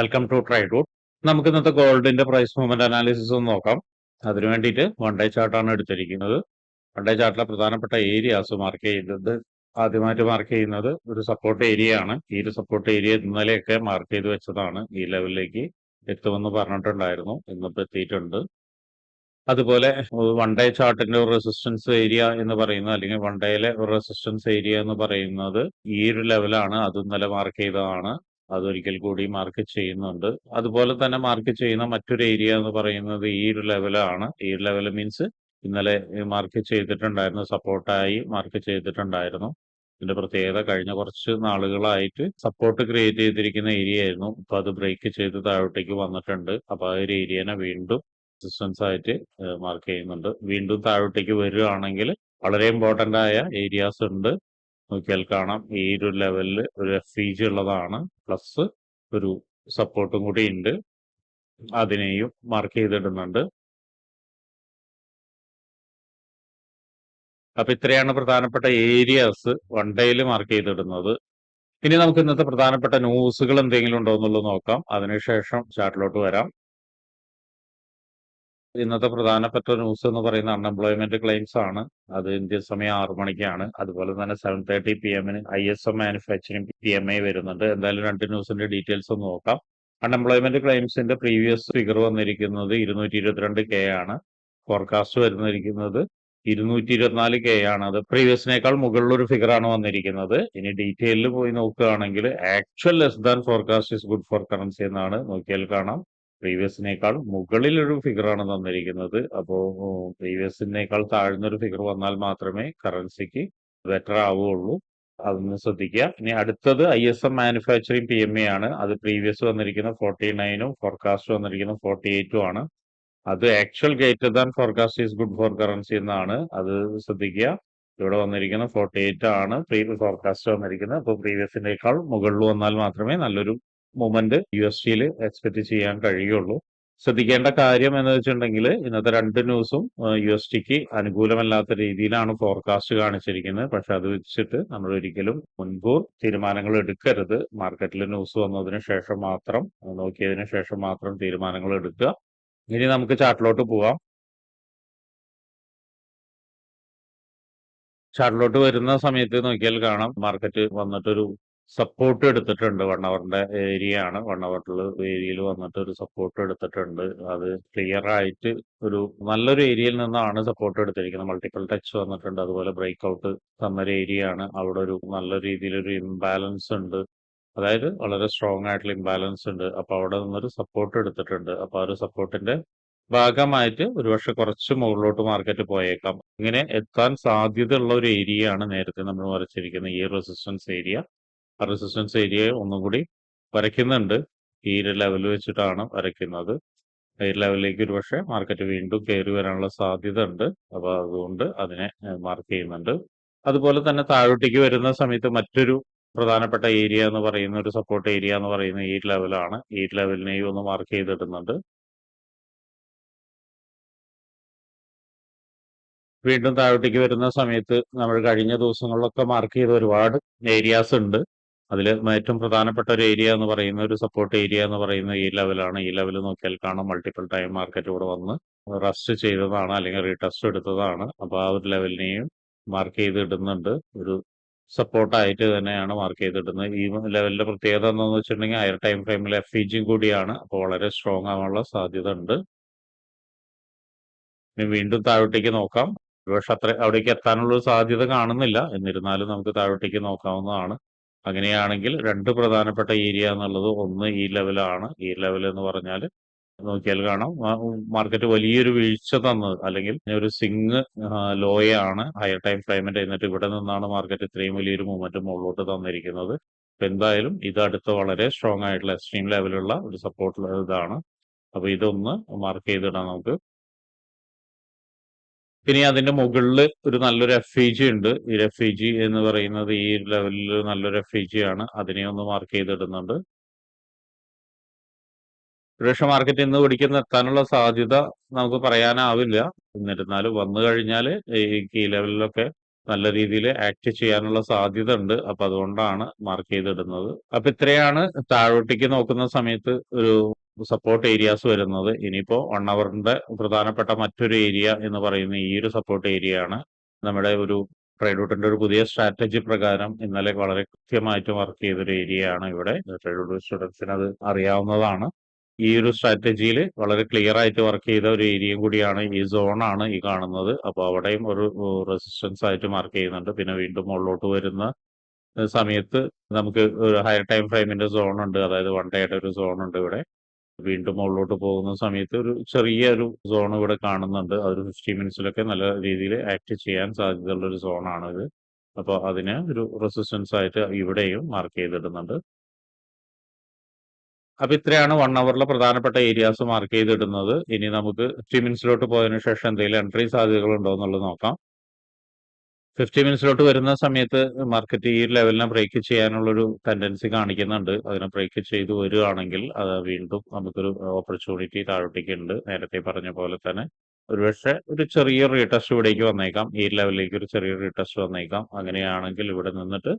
Welcome to ട്രൈഡൂട്ട് നമുക്ക് ഇന്നത്തെ ഗോൾഡിന്റെ പ്രൈസ് മൂവ്മെന്റ് അനാലിസിസ് ഒന്ന് നോക്കാം. അതിനു വേണ്ടിയിട്ട് വൺ ഡേ ചാർട്ടാണ് എടുത്തിരിക്കുന്നത്. വൺ ഡേ ചാർട്ടിലെ പ്രധാനപ്പെട്ട ഏരിയാസ് മാർക്ക് ചെയ്യുന്നത്. ആദ്യമായിട്ട് മാർക്ക് ചെയ്യുന്നത് ഒരു സപ്പോർട്ട് ഏരിയ ആണ്. ഈ ഒരു സപ്പോർട്ട് ഏരിയ ഇന്നലെയൊക്കെ മാർക്ക് ചെയ്ത് വെച്ചതാണ്. ഈ ലെവലിലേക്ക് എത്തുമെന്ന് പറഞ്ഞിട്ടുണ്ടായിരുന്നു. ഇന്നിപ്പോൾ എത്തിയിട്ടുണ്ട്. അതുപോലെ വൺ ഡേ ചാർട്ടിന്റെ ഒരു റെസിസ്റ്റൻസ് ഏരിയ എന്ന് പറയുന്നത് അല്ലെങ്കിൽ വൺ ഡേയിലെ ഒരു റെസിസ്റ്റൻസ് ഏരിയ എന്ന് പറയുന്നത് ഈ ഒരു ലെവലാണ് അത് ഇന്നലെ മാർക്ക് ചെയ്തതാണ്. അതൊരിക്കൽ കൂടി മാർക്ക് ചെയ്യുന്നുണ്ട്. അതുപോലെ തന്നെ മാർക്ക് ചെയ്യുന്ന മറ്റൊരു ഏരിയ എന്ന് പറയുന്നത് ഈ ഒരു ലെവലാണ് ഈ ഒരു ലെവൽ മീൻസ് ഇന്നലെ മാർക്ക് ചെയ്തിട്ടുണ്ടായിരുന്നു സപ്പോർട്ടായി മാർക്ക് ചെയ്തിട്ടുണ്ടായിരുന്നു. ഇതിന്റെ പ്രത്യേകത കഴിഞ്ഞ കുറച്ച് നാളുകളായിട്ട് സപ്പോർട്ട് ക്രിയേറ്റ് ചെയ്തിരിക്കുന്ന ഏരിയ ആയിരുന്നു. ഇപ്പൊ അത് ബ്രേക്ക് ചെയ്ത് താഴോട്ടേക്ക് വന്നിട്ടുണ്ട്. അപ്പൊ ആ ഒരു ഏരിയനെ വീണ്ടും റെസിസ്റ്റൻസ് ആയിട്ട് മാർക്ക് ചെയ്യുന്നുണ്ട്. വീണ്ടും താഴോട്ടേക്ക് വരികയാണെങ്കിൽ വളരെ ഇമ്പോർട്ടന്റ് ആയ ഏരിയാസ് ഉണ്ട്. നോക്കിയാൽ കാണാം. ഈ ഒരു ലെവലിൽ ഒരു എഫ് ഇ ജി ഉള്ളതാണ്. പ്ലസ് ഒരു സപ്പോർട്ടും കൂടി ഉണ്ട്. അതിനെയും മാർക്ക് ചെയ്തിടുന്നുണ്ട്. അപ്പൊ ഇത്രയാണ് പ്രധാനപ്പെട്ട ഏരിയാസ് വൺ ഡേയിൽ മാർക്ക് ചെയ്തിടുന്നത്. ഇനി നമുക്ക് ഇന്നത്തെ പ്രധാനപ്പെട്ട ന്യൂസുകൾ എന്തെങ്കിലും ഉണ്ടോ എന്നുള്ളത് നോക്കാം. അതിനുശേഷം ചാർട്ടിലോട്ട് വരാം. ഇന്നത്തെ പ്രധാനപ്പെട്ട ന്യൂസ് എന്ന് പറയുന്ന അൺഎംപ്ലോയ്മെന്റ് ക്ലെയിംസ് ആണ്. അത് ഇന്ത്യൻ സമയം ആറു മണിക്കാണ്. അതുപോലെ തന്നെ സെവൻ തേർട്ടി പി എമ്മിന് I S M manufacturing P M I വരുന്നുണ്ട്. എന്തായാലും രണ്ട് ന്യൂസിന്റെ ഡീറ്റെയിൽസ് ഒന്ന് നോക്കാം. അൺഎംപ്ലോയ്മെന്റ് ക്ലെയിംസിന്റെ പ്രീവിയസ് ഫിഗർ വന്നിരിക്കുന്നത് ഇരുന്നൂറ്റി ഇരുപത്തിരണ്ട് കെ ആണ്. ഫോർകാസ്റ്റ് വരുന്നിരിക്കുന്നത് ഇരുന്നൂറ്റി ഇരുപത്തിനാല് കെ ആണ്. അത് പ്രീവിയസിനേക്കാൾ മുകളിലൊരു ഫിഗർ ആണ് വന്നിരിക്കുന്നത്. ഇനി ഡീറ്റെയിലിൽ പോയി നോക്കുകയാണെങ്കിൽ actual less than forecast is good for currency എന്നാണ്. നോക്കിയാൽ കാണാം. പ്രീവിയസിനേക്കാൾ മുകളിലൊരു ഫിഗറാണ് തന്നിരിക്കുന്നത്. അപ്പോൾ പ്രീവിയസിനേക്കാൾ താഴ്ന്നൊരു ഫിഗർ വന്നാൽ മാത്രമേ കറൻസിക്ക് ബെറ്റർ ആവുകയുള്ളൂ. അതൊന്ന് ശ്രദ്ധിക്കുക. ഇനി അടുത്തത് I S M manufacturing P M A ആണ്. അത് പ്രീവിയസ് വന്നിരിക്കുന്ന ഫോർട്ടി നയനും ഫോർകാസ്റ്റ് വന്നിരിക്കുന്ന ഫോർട്ടി എയ്റ്റും ആണ്. അത് actual greater than forecast is good for currency എന്നാണ്. അത് ശ്രദ്ധിക്കുക. ഇവിടെ വന്നിരിക്കുന്ന ഫോർട്ടി എയ്റ്റ് ആണ്. പ്രീ ഫോർകാസ്റ്റ് വന്നിരിക്കുന്നത്. അപ്പോൾ പ്രീവിയസിനേക്കാൾ മുകളിൽ വന്നാൽ മാത്രമേ നല്ലൊരു മൂവ്മെന്റ് യു എസ് ടിയിൽ എക്സ്പെക്ട് ചെയ്യാൻ കഴിയുള്ളൂ. ശ്രദ്ധിക്കേണ്ട കാര്യം എന്ന് വെച്ചിട്ടുണ്ടെങ്കിൽ ഇന്നത്തെ രണ്ട് ന്യൂസും യു എസ് ടിക്ക് അനുകൂലമല്ലാത്ത രീതിയിലാണ് ഫോർകാസ്റ്റ് കാണിച്ചിരിക്കുന്നത്. പക്ഷെ അത് വെച്ചിട്ട് നമ്മൾ ഒരിക്കലും മുൻകൂർ തീരുമാനങ്ങൾ എടുക്കരുത്. മാർക്കറ്റിൽ ന്യൂസ് വന്നതിന് ശേഷം മാത്രം നോക്കിയതിന് ശേഷം മാത്രം തീരുമാനങ്ങൾ എടുക്കുക. ഇനി നമുക്ക് ചാർട്ടിലോട്ട് പോവാം. ചാർട്ടിലോട്ട് വരുന്ന സമയത്ത് നോക്കിയാൽ കാണാം. മാർക്കറ്റ് വന്നിട്ടൊരു സപ്പോർട്ട് എടുത്തിട്ടുണ്ട്. വൺ അവറിന്റെ ഏരിയ ആണ്. വൺ അവറിൽ ഏരിയയിൽ വന്നിട്ട് ഒരു സപ്പോർട്ട് എടുത്തിട്ടുണ്ട്. അത് ക്ലിയർ ആയിട്ട് ഒരു നല്ലൊരു ഏരിയയിൽ നിന്നാണ് സപ്പോർട്ട് എടുത്തിരിക്കുന്നത്. മൾട്ടിപ്പിൾ ടച്ച് വന്നിട്ടുണ്ട്. അതുപോലെ ബ്രേക്ക് ഔട്ട് തന്നൊരു ഏരിയ ആണ്. അവിടെ ഒരു നല്ല രീതിയിലൊരു ഇംബാലൻസ് ഉണ്ട്. അതായത് വളരെ സ്ട്രോങ് ആയിട്ടുള്ള ഇംബാലൻസ് ഉണ്ട്. അപ്പൊ അവിടെ നിന്നൊരു സപ്പോർട്ട് എടുത്തിട്ടുണ്ട്. അപ്പൊ ആ ഒരു സപ്പോർട്ടിന്റെ ഭാഗമായിട്ട് ഒരുപക്ഷെ കുറച്ച് മുകളിലോട്ട് മാർക്കറ്റ് പോയേക്കാം. ഇങ്ങനെ എത്താൻ സാധ്യതയുള്ള ഒരു ഏരിയ ആണ് നേരത്തെ നമ്മൾ വരച്ചിരിക്കുന്ന ഈ റെസിസ്റ്റൻസ് ഏരിയ റെസിസ്റ്റൻസ് ഏരിയ ഒന്നും കൂടി വരയ്ക്കുന്നുണ്ട്. ഈ ഒരു ലെവൽ വെച്ചിട്ടാണ് വരയ്ക്കുന്നത്. ഈ ലെവലിലേക്ക് ഒരു പക്ഷേ മാർക്കറ്റ് വീണ്ടും കയറി വരാനുള്ള സാധ്യത ഉണ്ട് അപ്പോൾ അതുകൊണ്ട് അതിനെ മാർക്ക് ചെയ്യുന്നുണ്ട്. അതുപോലെ തന്നെ താഴോട്ടേക്ക് വരുന്ന സമയത്ത് മറ്റൊരു പ്രധാനപ്പെട്ട ഏരിയ എന്ന് പറയുന്ന ഒരു സപ്പോർട്ട് ഏരിയ എന്ന് പറയുന്ന ഈ ലെവലാണ് ഈ ലെവലിനെയും ഒന്ന് മാർക്ക് ചെയ്തിടുന്നുണ്ട്. വീണ്ടും താഴോട്ടേക്ക് വരുന്ന സമയത്ത് നമ്മൾ കഴിഞ്ഞ ദിവസങ്ങളിലൊക്കെ മാർക്ക് ചെയ്ത ഒരുപാട് ഏരിയാസ് ഉണ്ട്. അതിൽ ഏറ്റവും പ്രധാനപ്പെട്ട ഒരു ഏരിയ എന്ന് പറയുന്ന ഒരു സപ്പോർട്ട് ഏരിയ എന്ന് പറയുന്ന ഈ ലെവലാണ് ഈ ലെവൽ നോക്കിയാൽ കാണാം. മൾട്ടിപ്പിൾ ടൈം മാർക്കറ്റ് ഇവിടെ വന്ന് റസ്റ്റ് ചെയ്തതാണ് അല്ലെങ്കിൽ റീടെസ്റ്റ് എടുത്തതാണ്. അപ്പോൾ ആ ഒരു ലെവലിനെയും മാർക്ക് ചെയ്ത് ഇടുന്നുണ്ട് ഒരു സപ്പോർട്ടായിട്ട് തന്നെയാണ് മാർക്ക് ചെയ്തിടുന്നത്. ഈ ലെവലിന്റെ പ്രത്യേകത എന്താണെന്ന് വെച്ചിട്ടുണ്ടെങ്കിൽ ഹയർ ടൈം ഫ്രെയിമിൽ എഫ് ഇ ജിയും കൂടിയാണ്. അപ്പോൾ വളരെ സ്ട്രോങ് ആവാനുള്ള സാധ്യത ഉണ്ട് ഇനി വീണ്ടും താഴോട്ടേക്ക് നോക്കാം. ഒരുപക്ഷെ അത്ര അവിടേക്ക് എത്താനുള്ള സാധ്യത കാണുന്നില്ല. എന്നിരുന്നാലും നമുക്ക് താഴോട്ടേക്ക് നോക്കാവുന്നതാണ്. അങ്ങനെയാണെങ്കിൽ രണ്ട് പ്രധാനപ്പെട്ട ഏരിയ എന്നുള്ളത് ഒന്ന് ഈ ലെവലാണ് ഈ ലെവൽ എന്ന് പറഞ്ഞാൽ നോക്കിയാൽ കാണാം. മാർക്കറ്റ് വലിയൊരു വീഴ്ച തന്നത്. അല്ലെങ്കിൽ ഒരു സിങ് ലോയാണ് ഹയർ ടൈം ഫ്രെയിമിന്റെ എന്നിട്ട് ഇവിടെ നിന്നാണ് മാർക്കറ്റ് ഇത്രയും വലിയൊരു മൂവ്മെന്റ് മുകളിലോട്ട് തന്നിരിക്കുന്നത്. അപ്പൊ എന്തായാലും ഇത് അടുത്ത വളരെ സ്ട്രോങ് ആയിട്ടുള്ള എക്സ്ട്രീം ലെവലുള്ള ഒരു സപ്പോർട്ട് ഇതാണ്. അപ്പൊ ഇതൊന്ന് മാർക്ക് ചെയ്തിടാം നമുക്ക്. പിന്നെ അതിന്റെ മുകളിൽ ഒരു നല്ലൊരു എഫ് ഇ ജി ഉണ്ട്. ഈ എഫ് ഇ ജി എന്ന് പറയുന്നത് ഈ ലെവലിൽ നല്ലൊരു എഫ് ഇ ജി ആണ്. അതിനെ ഒന്ന് മാർക്ക് ചെയ്തിടുന്നുണ്ട്. സുരക്ഷ മാർക്കറ്റ് ഇന്ന് പിടിക്കുന്ന എത്താനുള്ള സാധ്യത നമുക്ക് പറയാനാവില്ല. എന്നിരുന്നാലും വന്നു കഴിഞ്ഞാൽ ഈ കീ ലെവലിലൊക്കെ നല്ല രീതിയിൽ ആക്ട് ചെയ്യാനുള്ള സാധ്യത ഉണ്ട്. അപ്പൊ അതുകൊണ്ടാണ് മാർക്ക് ചെയ്തിടുന്നത്. അപ്പൊ ഇത്രയാണ് താഴോട്ടേക്ക് നോക്കുന്ന സമയത്ത് ഒരു സപ്പോർട്ട് ഏരിയാസ് വരുന്നത്. ഇനിയിപ്പോ വൺ അവറിന്റെ പ്രധാനപ്പെട്ട മറ്റൊരു ഏരിയ എന്ന് പറയുന്ന ഈ ഒരു സപ്പോർട്ട് ഏരിയ ആണ് നമ്മുടെ ഒരു ട്രേഡ് ഔട്ടിന്റെ ഒരു പുതിയ സ്ട്രാറ്റജി പ്രകാരം ഇന്നലെ വളരെ കൃത്യമായിട്ട് വർക്ക് ചെയ്തൊരു ഏരിയ ആണ് ഇവിടെ. ഔട്ട് സ്റ്റുഡൻസിന് അത് അറിയാവുന്നതാണ്. ഈ ഒരു സ്ട്രാറ്റജിയിൽ വളരെ ക്ലിയർ ആയിട്ട് വർക്ക് ചെയ്ത ഒരു ഏരിയയും കൂടിയാണ് ഈ സോണാണ് ഈ കാണുന്നത്. അപ്പോൾ അവിടെയും ഒരു റെസിസ്റ്റൻസ് ആയിട്ട് മാർക്ക് ചെയ്യുന്നുണ്ട്. പിന്നെ വീണ്ടും മുകളിലോട്ട് വരുന്ന സമയത്ത് നമുക്ക് ഒരു ഹയർ ടൈം ഫ്രെയിമിന്റെ സോൺ ഉണ്ട്. അതായത് വൺ ഡേയുടെ ഒരു സോൺ ഉണ്ട് ഇവിടെ. വീണ്ടും മുകളിലോട്ട് പോകുന്ന സമയത്ത് ഒരു ചെറിയ ഒരു സോൺ ഇവിടെ കാണുന്നുണ്ട്. അതൊരു ഫിഫ്റ്റി മിനിറ്റ്സിലൊക്കെ നല്ല രീതിയിൽ ആക്ട് ചെയ്യാൻ സാധ്യതയുള്ള ഒരു ഇത് അപ്പോൾ അതിന് ഒരു റെസിസ്റ്റൻസ് ആയിട്ട് ഇവിടെയും മാർക്ക് ചെയ്തിടുന്നുണ്ട്. അപ്പൊ ഇത്രയാണ് വൺ അവറിലെ പ്രധാനപ്പെട്ട ഏരിയാസ് മാർക്ക് ചെയ്തിടുന്നത്. ഇനി നമുക്ക് ഫിഫ്റ്റി മിനിറ്റ്സിലോട്ട് പോയതിനു ശേഷം എന്തെങ്കിലും എൻട്രി സാധ്യതകൾ ഉണ്ടോ എന്നുള്ളത് നോക്കാം. ഫിഫ്റ്റി മിനിറ്റ്സിലോട്ട് വരുന്ന സമയത്ത് മാർക്കറ്റ് ഈ ലെവലിനെ ബ്രേക്ക് ചെയ്യാനുള്ളൊരു ടെൻഡൻസി കാണിക്കുന്നുണ്ട്. അതിനെ ബ്രേക്ക് ചെയ്ത് വരികയാണെങ്കിൽ അത് വീണ്ടും നമുക്കൊരു ഓപ്പർച്യൂണിറ്റി താഴോട്ടേക്ക് ഉണ്ട്. നേരത്തെ പറഞ്ഞ പോലെ തന്നെ ഒരുപക്ഷെ ഒരു ചെറിയ റീടെസ്റ്റ് ഇവിടേക്ക് വന്നേക്കാം. ഈ ലെവലിലേക്ക് ഒരു ചെറിയ റീടെസ്റ്റ് വന്നേക്കാം. അങ്ങനെയാണെങ്കിൽ ഇവിടെ നിന്നിട്ട്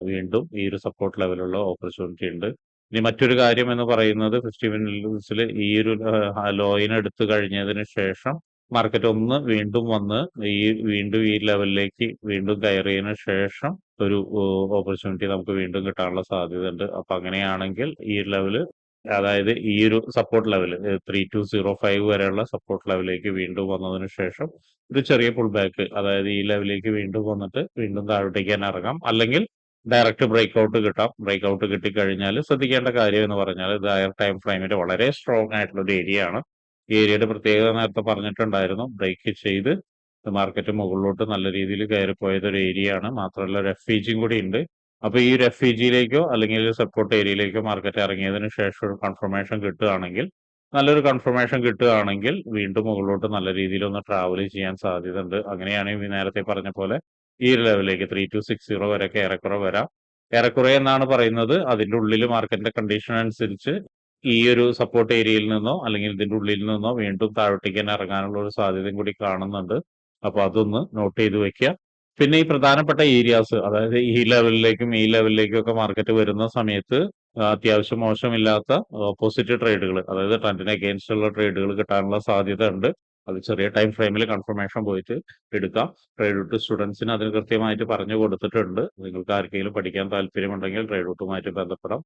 വീണ്ടും ഈ ഒരു സപ്പോർട്ട് ലെവലുള്ള ഓപ്പർച്യൂണിറ്റി ഉണ്ട്. ഇനി മറ്റൊരു കാര്യം എന്ന് പറയുന്നത് ഫിഫ്റ്റി മിനിറ്റ്സിൽ ഈ ഒരു ലോയിന് എടുത്തു കഴിഞ്ഞതിന് ശേഷം മാർക്കറ്റ് ഒന്ന് വീണ്ടും വന്ന് ഈ വീണ്ടും ഈ ലെവലിലേക്ക് വീണ്ടും കയറിയതിന് ശേഷം ഒരു ഓപ്പർച്യൂണിറ്റി നമുക്ക് വീണ്ടും കിട്ടാനുള്ള സാധ്യത ഉണ്ട് അപ്പൊ അങ്ങനെയാണെങ്കിൽ ഈ ലെവൽ അതായത് ഈ ഒരു support level three two zero five വരെയുള്ള സപ്പോർട്ട് ലെവലിലേക്ക് വീണ്ടും വന്നതിന് ശേഷം ഒരു ചെറിയ പുൾ ബാക്ക് അതായത് ഈ ലെവലിലേക്ക് വീണ്ടും വന്നിട്ട് വീണ്ടും താഴോട്ടേക്ക് തന്നെ ഇറങ്ങാം. അല്ലെങ്കിൽ ഡയറക്റ്റ് ബ്രേക്ക് ഔട്ട് കിട്ടാം. ബ്രേക്ക് ഔട്ട് കിട്ടിക്കഴിഞ്ഞാൽ ശ്രദ്ധിക്കേണ്ട കാര്യം എന്ന് പറഞ്ഞാൽ ഇത് ഹയർ ടൈം ഫ്രെയിമിന്റെ വളരെ സ്ട്രോങ് ആയിട്ടുള്ള ഒരു ഏരിയ ആണ്. ഏരിയയുടെ പ്രത്യേകത നേരത്തെ പറഞ്ഞിട്ടുണ്ടായിരുന്നു. ബ്രേക്ക് ചെയ്ത് മാർക്കറ്റ് മുകളിലോട്ട് നല്ല രീതിയിൽ കയറിപ്പോയത് ഒരു ഏരിയ ആണ്. മാത്രമല്ല എഫ് കൂടി ഉണ്ട്. അപ്പൊ ഈ ഒരു എഫ് ജിയിലേക്കോ അല്ലെങ്കിൽ സപ്പോർട്ട് ഏരിയയിലേക്കോ മാർക്കറ്റ് ഇറങ്ങിയതിന് ശേഷം ഒരു കൺഫർമേഷൻ കിട്ടുകയാണെങ്കിൽ നല്ലൊരു കൺഫർമേഷൻ കിട്ടുകയാണെങ്കിൽ വീണ്ടും മുകളിലോട്ട് നല്ല രീതിയിൽ ഒന്ന് ട്രാവൽ ചെയ്യാൻ സാധ്യത ഉണ്ട് അങ്ങനെയാണെങ്കിൽ നേരത്തെ പറഞ്ഞ പോലെ ഈ ഒരു ലെവലിലേക്ക് ത്രീ ടു സിക്സ് സീറോ വരെയൊക്കെ ഏറെക്കുറെ വരാം. ഏറെക്കുറെ എന്നാണ് പറയുന്നത്? അതിന്റെ ഉള്ളിൽ മാർക്കറ്റിന്റെ കണ്ടീഷൻ അനുസരിച്ച് ഈ ഒരു സപ്പോർട്ട് ഏരിയയിൽ നിന്നോ അല്ലെങ്കിൽ ഇതിന്റെ ഉള്ളിൽ നിന്നോ വീണ്ടും താഴോട്ടേക്ക് തന്നെ ഇറങ്ങാനുള്ള ഒരു സാധ്യതയും കൂടി കാണുന്നുണ്ട്. അപ്പൊ അതൊന്ന് നോട്ട് ചെയ്ത് വെക്കുക. പിന്നെ ഈ പ്രധാനപ്പെട്ട ഏരിയാസ് അതായത് ഈ ലെവലിലേക്കും ഈ ലെവലിലേക്കും ഒക്കെ മാർക്കറ്റ് വരുന്ന സമയത്ത് അത്യാവശ്യം മോശമില്ലാത്ത ഓപ്പോസിറ്റ് ട്രേഡുകൾ അതായത് ട്രെൻഡിന് അഗേൻസ്റ്റ് ഉള്ള ട്രേഡുകൾ കിട്ടാനുള്ള സാധ്യത ഉണ്ട് അത് ചെറിയ ടൈം ഫ്രെയിമിൽ കൺഫർമേഷൻ പോയിട്ട് എടുക്കാം. ട്രേഡ് ഔട്ട് സ്റ്റുഡൻസിന് അതിന് കൃത്യമായിട്ട് പറഞ്ഞു കൊടുത്തിട്ടുണ്ട്. നിങ്ങൾക്ക് ആർക്കെങ്കിലും പഠിക്കാൻ താല്പര്യമുണ്ടെങ്കിൽ ട്രേഡ് ഔട്ടുമായിട്ട് ബന്ധപ്പെടാം.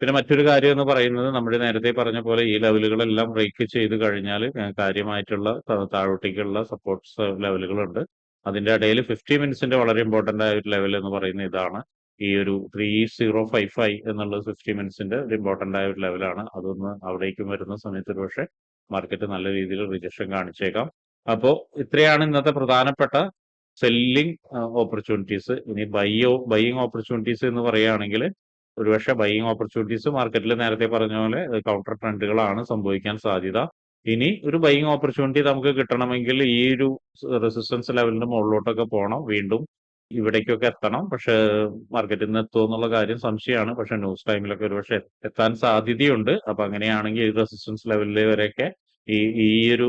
പിന്നെ മറ്റൊരു കാര്യം എന്ന് പറയുന്നത് നമ്മൾ നേരത്തെ പറഞ്ഞ പോലെ ഈ ലെവലുകളെല്ലാം ബ്രേക്ക് ചെയ്ത് കഴിഞ്ഞാൽ കാര്യമായിട്ടുള്ള താഴോട്ടേക്കുള്ള സപ്പോർട്ട്സ് ലെവലുകളുണ്ട്. അതിന്റെ ഇടയിൽ ഫിഫ്റ്റി മിനിറ്റ്സിന്റെ വളരെ ഇമ്പോർട്ടന്റ് ആയ ഒരു ലെവൽ എന്ന് പറയുന്നത് ഇതാണ്. ഈ ഒരു ത്രീ സീറോ ഫൈവ് ഫൈവ് എന്നുള്ളത് ഫിഫ്റ്റി മിനിറ്റ്സിന്റെ ഒരു ഇമ്പോർട്ടന്റ് ആയ ഒരു ലെവലാണ് അതൊന്ന് അവിടേക്കും വരുന്ന സമയത്ത് പക്ഷേ മാർക്കറ്റ് നല്ല രീതിയിൽ റിജക്ഷൻ കാണിച്ചേക്കാം. അപ്പോൾ ഇത്രയാണ് ഇന്നത്തെ പ്രധാനപ്പെട്ട സെല്ലിംഗ് ഓപ്പർച്യൂണിറ്റീസ് ഇനി ബൈ ബൈയിങ് ഓപ്പർച്യൂണിറ്റീസ് എന്ന് പറയുകയാണെങ്കിൽ ഒരുപക്ഷെ ബൈയിങ് ഓപ്പർച്യൂണിറ്റീസ് മാർക്കറ്റിൽ നേരത്തെ പറഞ്ഞ പോലെ കൗണ്ടർ ട്രെൻഡുകളാണ് സംഭവിക്കാൻ സാധ്യത. ഇനി ഒരു ബൈയിങ് ഓപ്പർച്യൂണിറ്റി നമുക്ക് കിട്ടണമെങ്കിൽ ഈ ഒരു റെസിസ്റ്റൻസ് ലെവലിന് മുകളിലോട്ടൊക്കെ പോകണം വീണ്ടും ഇവിടേക്കൊക്കെ എത്തണം. പക്ഷെ മാർക്കറ്റിൽ നിന്ന് എത്തുമോ എന്നുള്ള കാര്യം സംശയമാണ്. പക്ഷെ ന്യൂസ് ടൈമിലൊക്കെ ഒരുപക്ഷെ എത്താൻ സാധ്യതയുണ്ട്. അപ്പൊ അങ്ങനെയാണെങ്കിൽ ഈ റെസിസ്റ്റൻസ് ലെവലിൽ വരെയൊക്കെ ഈ ഈ ഒരു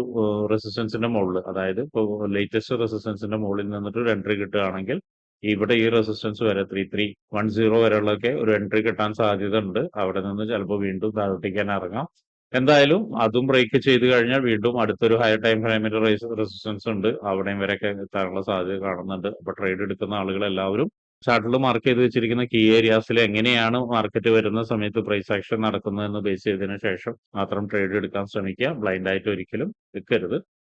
റെസിസ്റ്റൻസിന്റെ മുകളിൽ അതായത് ഇപ്പോൾ ലേറ്റസ്റ്റ് റെസിസ്റ്റൻസിന്റെ മുകളിൽ നിന്നിട്ട് ഒരു എൻട്രി കിട്ടുകയാണെങ്കിൽ ഇവിടെ ഈ റെസിസ്റ്റൻസ് വരെ ത്രീ ത്രീ വൺ സീറോ വരെയുള്ളൊക്കെ ഒരു എൻട്രി കിട്ടാൻ സാധ്യത ഉണ്ട് അവിടെ നിന്ന് ചിലപ്പോൾ വീണ്ടും താഴ്ത്തിക്കാൻ ഇറങ്ങാം. എന്തായാലും അതും ബ്രേക്ക് ചെയ്ത് കഴിഞ്ഞാൽ വീണ്ടും അടുത്തൊരു ഹയർ ടൈം ഫ്രെയിമിന്റെ റെസിസ്റ്റൻസ് ഉണ്ട്. അവിടെയും വരെയൊക്കെ എത്താനുള്ള സാധ്യത കാണുന്നുണ്ട്. അപ്പൊ ട്രേഡ് എടുക്കുന്ന ആളുകൾ എല്ലാവരും ചാർട്ടിൽ മാർക്ക് ചെയ്ത് വെച്ചിരിക്കുന്ന കീ ഏരിയാസിൽ എങ്ങനെയാണ് മാർക്കറ്റ് വരുന്ന സമയത്ത് പ്രൈസ് ആക്ഷൻ നടക്കുന്നതെന്ന് ബേസ് ചെയ്തതിനു ശേഷം മാത്രം ട്രേഡ് എടുക്കാൻ ശ്രമിക്കുക. ബ്ലൈൻഡ് ആയിട്ട് ഒരിക്കലും എടുക്കരുത്